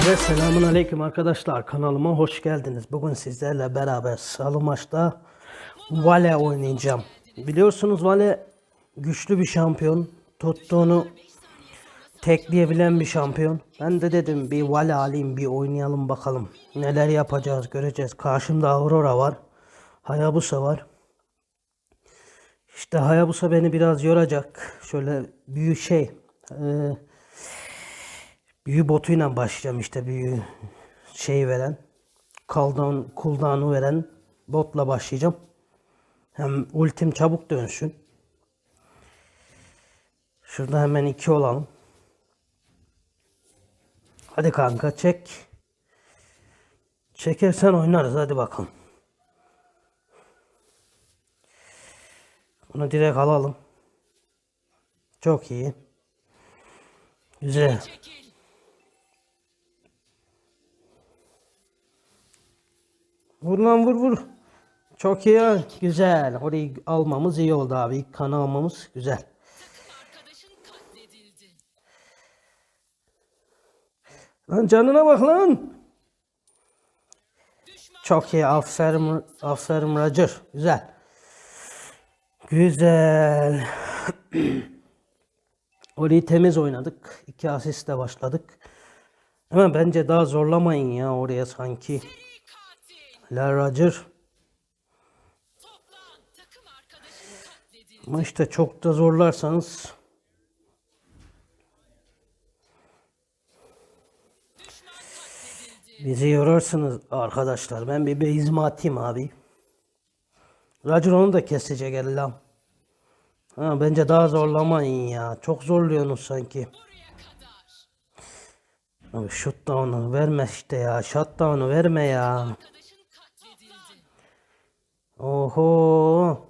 Size selamun aleyküm arkadaşlar kanalıma hoş geldiniz. Bugün sizlerle beraber salı maçta Vale oynayacağım. Biliyorsunuz Vale güçlü bir şampiyon. Tuttuğunu tekleyebilen bir şampiyon. Ben de dedim bir Vale alayım bir oynayalım bakalım. Neler yapacağız göreceğiz. Karşımda Aurora var. Hayabusa var. İşte Hayabusa beni biraz yoracak. Şöyle büyük şey. Eee Büyü botuyla başlayacağım işte büyü şey veren. Cooldown, cooldown'u veren botla başlayacağım. Hem ultim çabuk dönsün. Şurada hemen iki olalım. Hadi kanka çek. Çekersen oynarız hadi bakalım. Bunu direkt alalım. Çok iyi. Güzel. Vur lan vur vur. Çok iyi. Güzel. Orayı almamız iyi oldu abi. İlk kanı almamız güzel. Lan canına bak lan. Çok iyi. Aferin, aferin Roger. Güzel. Güzel. Orayı temiz oynadık. İki asistle başladık. Ama bence daha zorlamayın ya oraya sanki. La Roger. Ama işte çok da zorlarsanız. Bizi yorarsınız arkadaşlar. Ben bir bezimi atayım abi. Roger onu da kesecek ellam. Ha, bence daha zorlamayın ya. Çok zorluyorsunuz sanki. Abi shutdown'u verme işte ya. Shutdown'u verme ya. Oho.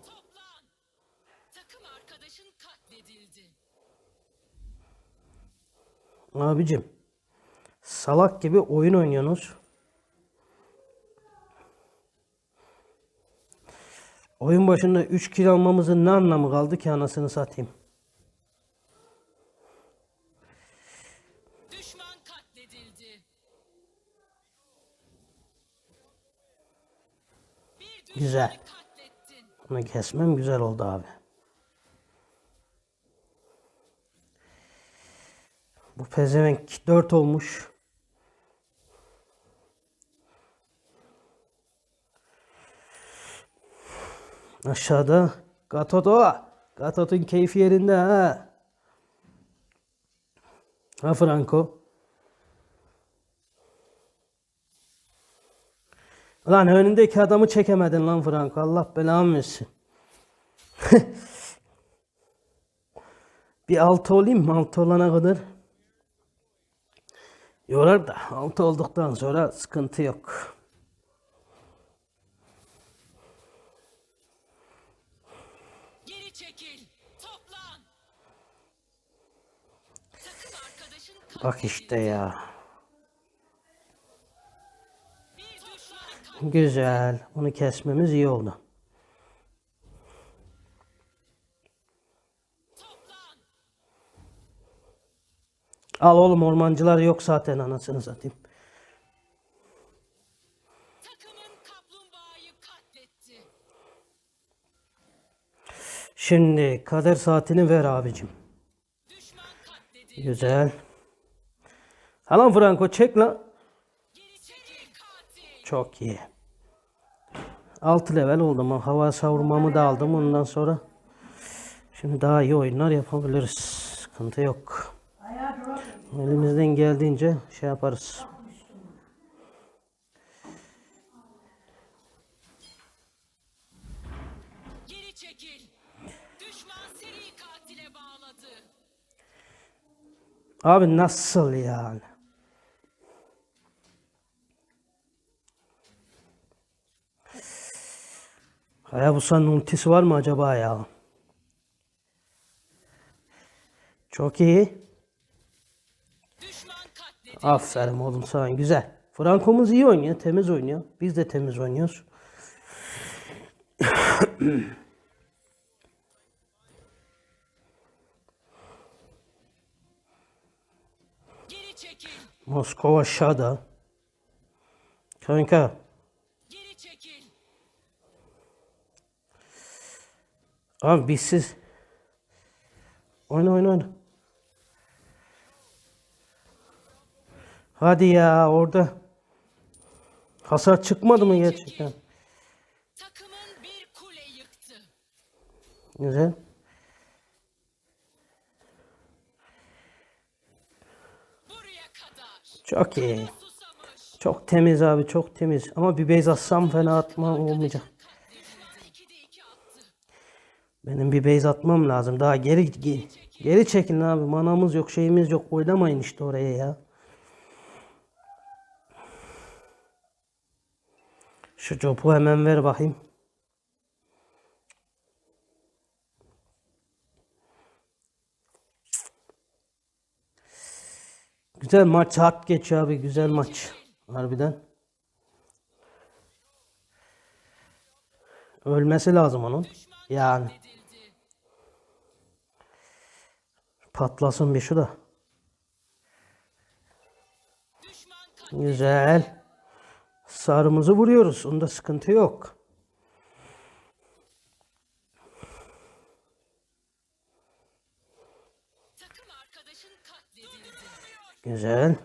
Abicim. Salak gibi oyun oynuyorsunuz. Oyun başında 3 kill almamızın ne anlamı kaldı ki anasını satayım. Düşman katledildi. Güzel. Bunu kesmem güzel oldu abi. Bu pezevenk 4 olmuş. Aşağıda Gatoto. Gatot'un keyfi yerinde ha. Ha Franco. Lan önündeki adamı çekemedin lan Franco. Allah belamı versin. Bir altı olayım mı? Altı olana kadar. Yorar da altı olduktan sonra sıkıntı yok. Bak işte ya. Güzel. Onu kesmemiz iyi oldu. Al oğlum ormancılar yok zaten anasını satayım. Şimdi kader saatini ver abicim. Güzel. Ha lan Franco çek lan. Çok iyi. 6 level oldum. Hava savurmamı da aldım ondan sonra. Şimdi daha iyi oyunlar yapabiliriz. Sıkıntı yok. Elimizden geldiğince şey yaparız. Abi nasıl yani? Hayabusa'nın ultisi var mı acaba ya? Çok iyi. Aferin oğlum sana güzel. Franco'muz iyi oynuyor, temiz oynuyor. Biz de temiz oynuyoruz. Moskova aşağıda. Kanka. Geri çekil. Abi biz siz. Oyna oyna oyna. Hadi ya orada. Hasar çıkmadı mı gerçekten? Takımın bir kule yıktı. Güzel. Çok iyi. Çok temiz abi çok temiz. Ama bir base atsam fena atma olmayacak. Düşman 2'de 2 attı. Benim bir base atmam lazım. Daha geri ge- geri çekin abi. Manamız yok, şeyimiz yok. Oynamayın işte oraya ya. Şu copu hemen ver bakayım. Güzel maç hard geçiyor abi. Güzel maç. Harbiden. Ölmesi lazım onun. Yani. Patlasın bir şu da. Güzel. Sarımızı vuruyoruz. Onda sıkıntı yok. Güzel.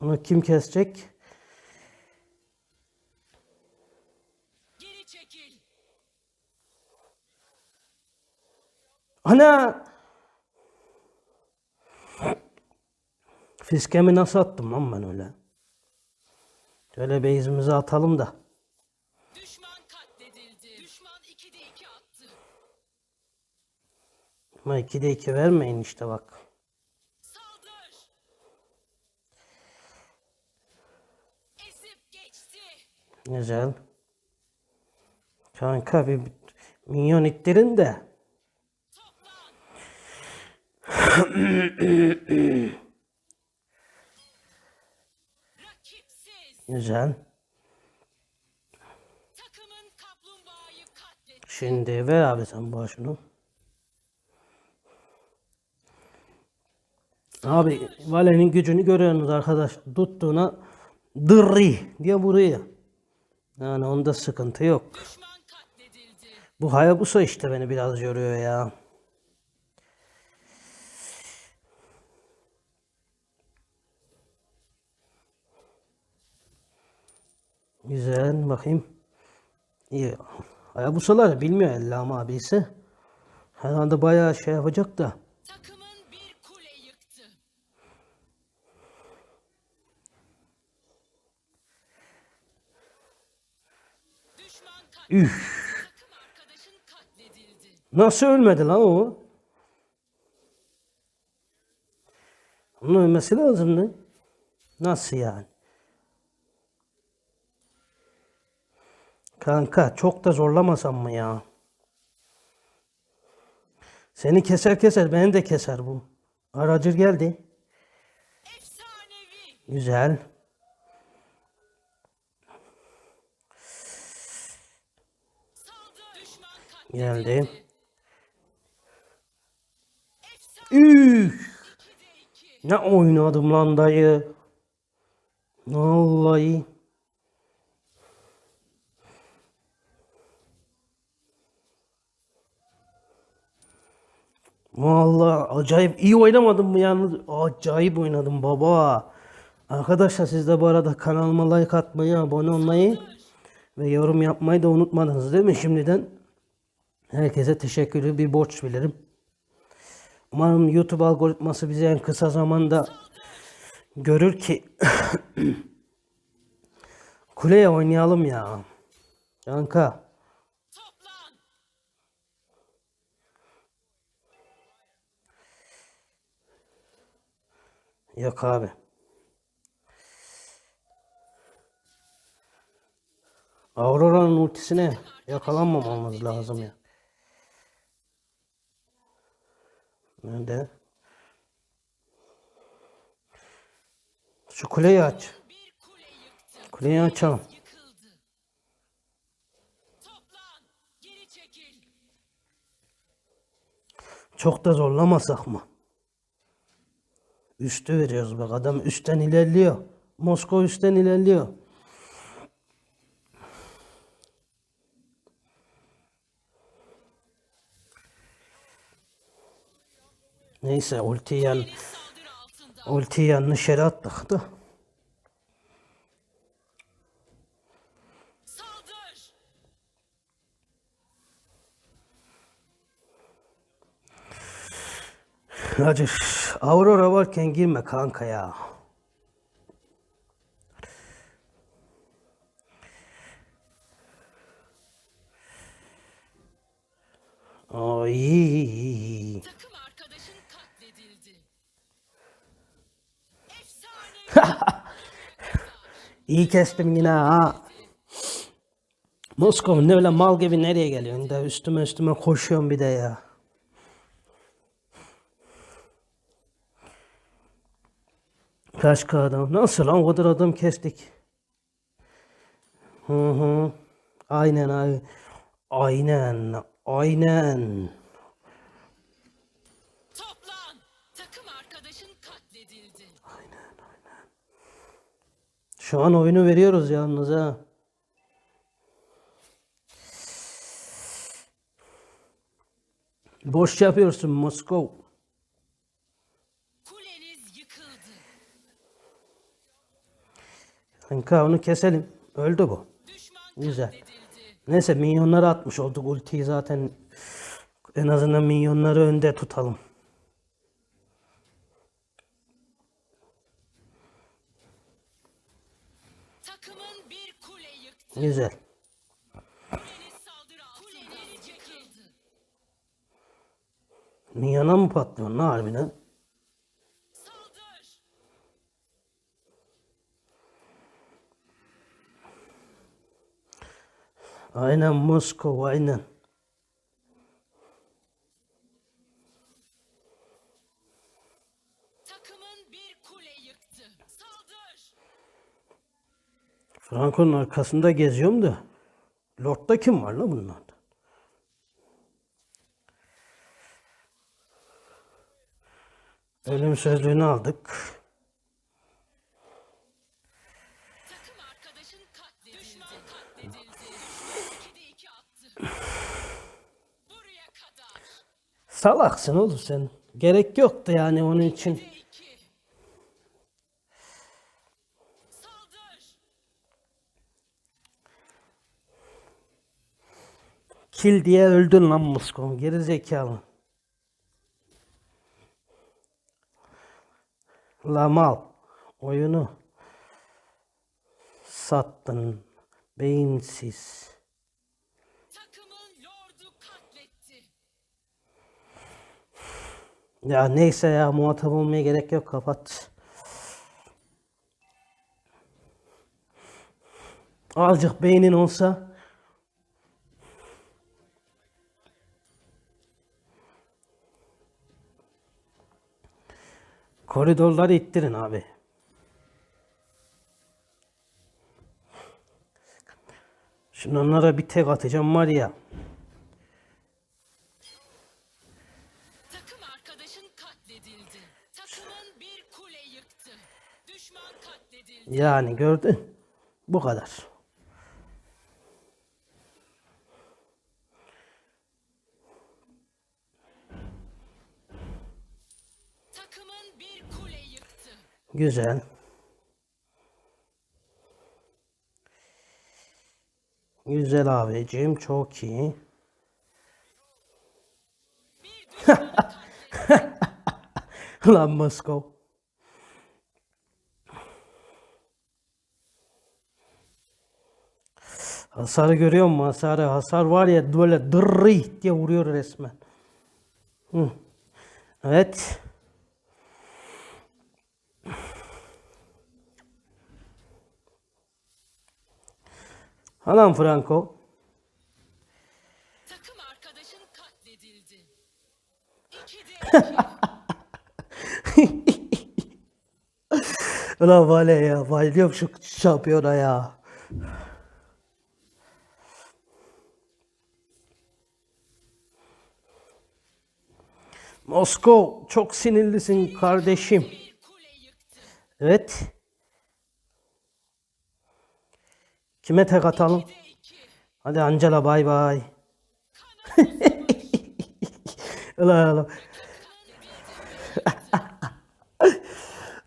Onu kim kesecek? Geri çekil. Ana! Fiskemi nasıl attım lan ben öyle? Şöyle base'imizi atalım da. Düşman katledildi. Düşman 2'de 2 attı. Ama 2'de 2 vermeyin işte bak. Saldır. Ezip geçti. Güzel. Kanka bir minyon ittirin de. Toplan. Rakipsiz. Güzel. Şimdi ver abi sen bu şunu. Abi Vale'nin gücünü görüyorsunuz arkadaş. Tuttuğuna dırri diye vuruyor. Yani onda sıkıntı yok. Bu Hayabusa işte beni biraz yoruyor ya. Güzel bakayım. İyi. Hayabusalar bilmiyor Ellam abisi. Herhalde bayağı şey yapacak da. Katledildi. Nasıl ölmedi lan o? Onun ölmesi lazımdı. Nasıl yani? Kanka çok da zorlamasam mı ya? Seni keser keser beni de keser bu. Aracır geldi. Efsanevi. Güzel. Geldi. katledildi. Efsane Üf! 2'de 2. Ne oynadım lan dayı. Vallahi. Vallahi acayip iyi oynamadım mı yalnız? Acayip oynadım baba. Arkadaşlar siz de bu arada kanalıma like atmayı, abone olmayı ve yorum yapmayı da unutmadınız değil mi şimdiden? Herkese teşekkürü bir borç bilirim. Umarım YouTube algoritması bizi en kısa zamanda görür ki kuleye oynayalım ya. Kanka. Toplan. Yok abi. Aurora'nın ultisine yakalanmamamız lazım ya. Nerede? Şu kuleyi aç. Kuleyi açalım. Çok da zorlamasak mı? Üstü veriyoruz bak adam üstten ilerliyor. Moskova üstten ilerliyor. Neyse ultiyi, yan, ultiyi yanlış attık da. Saldır. Hacı Aurora varken girme kanka ya. Ay. Takım arkadaşın katledildi. Efsane. İyi kestim yine ha. Moskova ne öyle mal gibi nereye geliyorsun da üstüme üstüme koşuyorsun bir de ya. Kaç adam? Nasıl lan o kadar adam kestik. Hı hı. Aynen ay. Aynen. Aynen. Toplan. Takım arkadaşın katledildi. Şu an oyunu veriyoruz yalnız ha. Boş yapıyorsun Moskov. Onu keselim. Öldü bu. Güzel. Neyse minyonları atmış olduk. Ultiyi zaten en azından minyonları önde tutalım. Güzel. Minyona mı patlıyor lan harbiden? Saldır. Aynen Moskova aynen. Takımın bir kule yıktı. Saldır. Franco'nun arkasında geziyorum da. Lord'da kim var la bunlarda? Ölüm sözlüğünü aldık. Salaksın oğlum sen. Gerek yoktu yani onun için. 2'de 2. Saldır. Kill diye öldün lan Moskova. Geri zekalı. La mal. Oyunu sattın. Beyinsiz. Ya neyse ya muhatap olmaya gerek yok kapat. Azıcık beynin olsa koridorları ittirin abi. Şimdi onlara bir tek atacağım var ya. Yani gördün. Bu kadar. Takımın bir kule yıktı. Güzel. Güzel abicim. Çok iyi. Lan Moskov. Hasarı görüyor musun? Hasarı. Hasar var ya böyle dırrı diye vuruyor resmen. Hı. Evet. Alan Franco. Takım arkadaşın katledildi. İki. Ulan Vale ya. Bayılıyorum şu şampiyona ya. Moskov çok sinirlisin kardeşim. Evet. Kime tek atalım? Hadi Angela bay bay. Ulan ulan.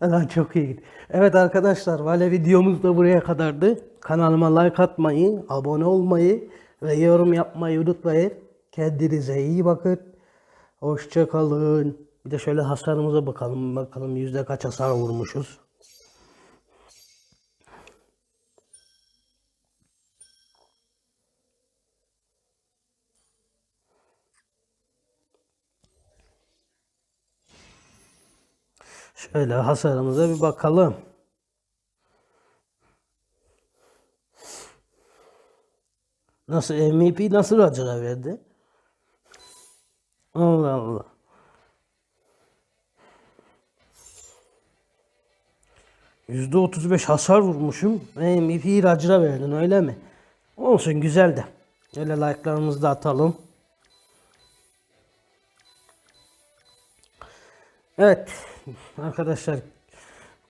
Ulan çok iyi. Evet arkadaşlar Vale videomuz da buraya kadardı. Kanalıma like atmayı, abone olmayı ve yorum yapmayı unutmayın. Kendinize iyi bakın. Hoşça kalın. Bir de şöyle hasarımıza bakalım. Bakalım yüzde kaç hasar vurmuşuz. Şöyle hasarımıza bir bakalım. Nasıl MVP nasıl acıra verdi? Allah Allah. Yüzde otuz beş hasar vurmuşum. MVP'yi Racır'a verdin öyle mi? Olsun güzel de. Öyle like'larımızı da atalım. Evet arkadaşlar